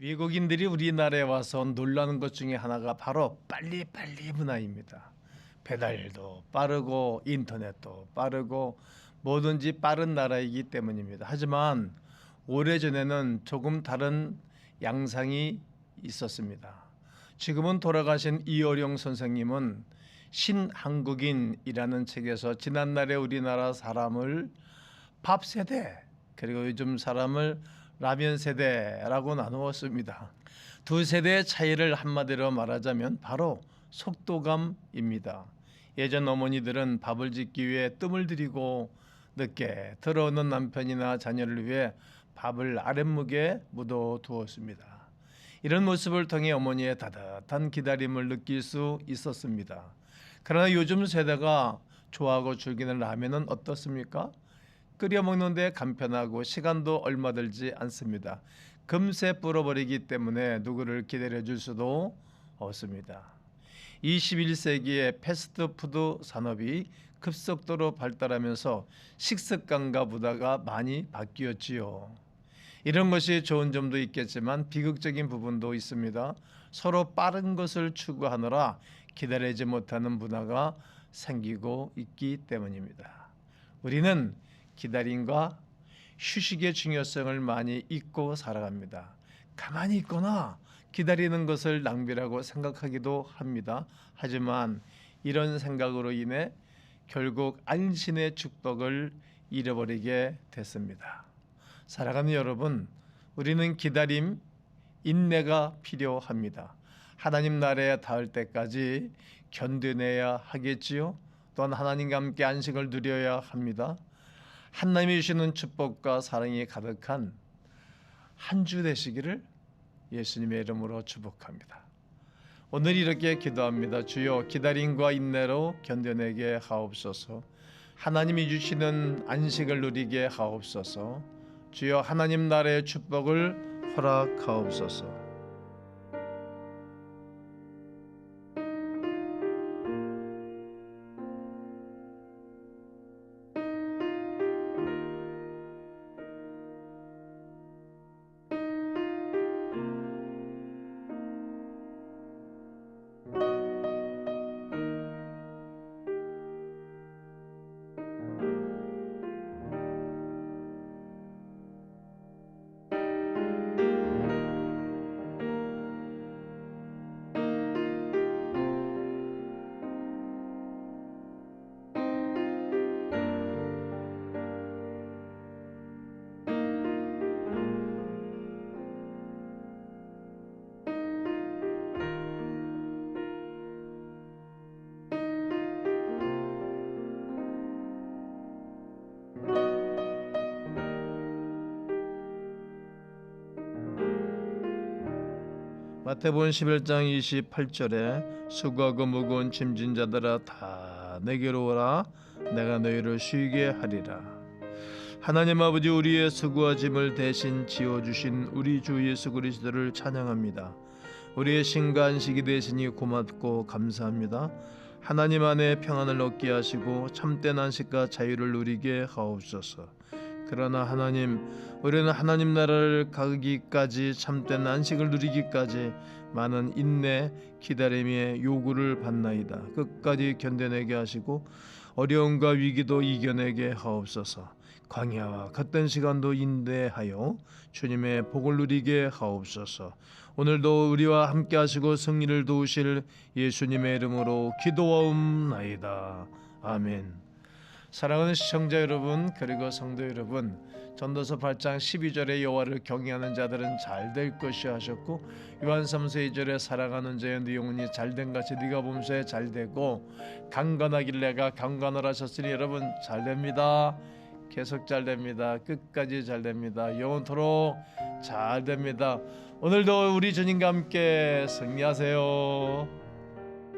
외국인들이 우리나라에 와서 놀라는 것 중에 하나가 바로 빨리빨리 문화입니다. 배달도 빠르고 인터넷도 빠르고 뭐든지 빠른 나라이기 때문입니다. 하지만 오래전에는 조금 다른 양상이 있었습니다. 지금은 돌아가신 이어령 선생님은 신한국인이라는 책에서 지난날의 우리나라 사람을 밥 세대 그리고 요즘 사람을 라면 세대라고 나누었습니다. 두 세대의 차이를 한마디로 말하자면 바로 속도감입니다. 예전 어머니들은 밥을 짓기 위해 뜸을 들이고 늦게 들어오는 남편이나 자녀를 위해 밥을 아랫목에 묻어 두었습니다. 이런 모습을 통해 어머니의 따뜻한 기다림을 느낄 수 있었습니다. 그러나 요즘 세대가 좋아하고 즐기는 라면은 어떻습니까? 끓여 먹는데 간편하고 시간도 얼마 들지 않습니다. 금세 불어버리기 때문에 누구를 기다려 줄 수도 없습니다. 21세기의 패스트푸드 산업이 급속도로 발달하면서 식습관과 문화가 많이 바뀌었지요. 이런 것이 좋은 점도 있겠지만 비극적인 부분도 있습니다. 서로 빠른 것을 추구하느라 기다리지 못하는 문화가 생기고 있기 때문입니다. 우리는 기다림과 휴식의 중요성을 많이 잊고 살아갑니다. 가만히 있거나 기다리는 것을 낭비라고 생각하기도 합니다. 하지만 이런 생각으로 인해 결국 안신의 축복을 잃어버리게 됐습니다. 사랑하는 여러분, 우리는 기다림, 인내가 필요합니다. 하나님 나라에 닿을 때까지 견뎌내야 하겠지요. 또한 하나님과 함께 안식을 누려야 합니다. 하나님이 주시는 축복과 사랑이 가득한 한 주 되시기를 예수님의 이름으로 축복합니다. 오늘 이렇게 기도합니다. 주여 기다림과 인내로 견뎌내게 하옵소서. 하나님이 주시는 안식을 누리게 하옵소서. 주여 하나님 나라의 축복을 허락하옵소서. 마태복음 11장 28절에 수고하고 무거운 짐진 자들아 다 내게로 오라 내가 너희를 쉬게 하리라 하나님 아버지 우리의 수고와 짐을 대신 지어 주신 우리 주 예수 그리스도를 찬양합니다. 우리의 신과 안식이 되시니 고맙고 감사합니다. 하나님 안에 평안을 얻게 하시고 참된 안식과 자유를 누리게 하옵소서. 그러나 하나님 우리는 하나님 나라를 가기까지 참된 안식을 누리기까지 많은 인내 기다림의 요구를 받나이다. 끝까지 견뎌내게 하시고 어려움과 위기도 이겨내게 하옵소서. 광야와 같은 시간도 인내하여 주님의 복을 누리게 하옵소서. 오늘도 우리와 함께 하시고 승리를 도우실 예수님의 이름으로 기도하옵나이다. 아멘. 사랑하는 시청자 여러분 그리고 성도 여러분 전도서 8장 12절에 여호와를 경외하는 자들은 잘 될 것이 하셨고 요한삼서 2절에 사랑하는 자여 네 영혼이 잘된 같이 네가 범사에 잘 되고 강건하길 내가 강건을 하셨으니 여러분 잘 됩니다. 계속 잘 됩니다. 끝까지 잘 됩니다. 영원토록 잘 됩니다. 오늘도 우리 주님과 함께 승리하세요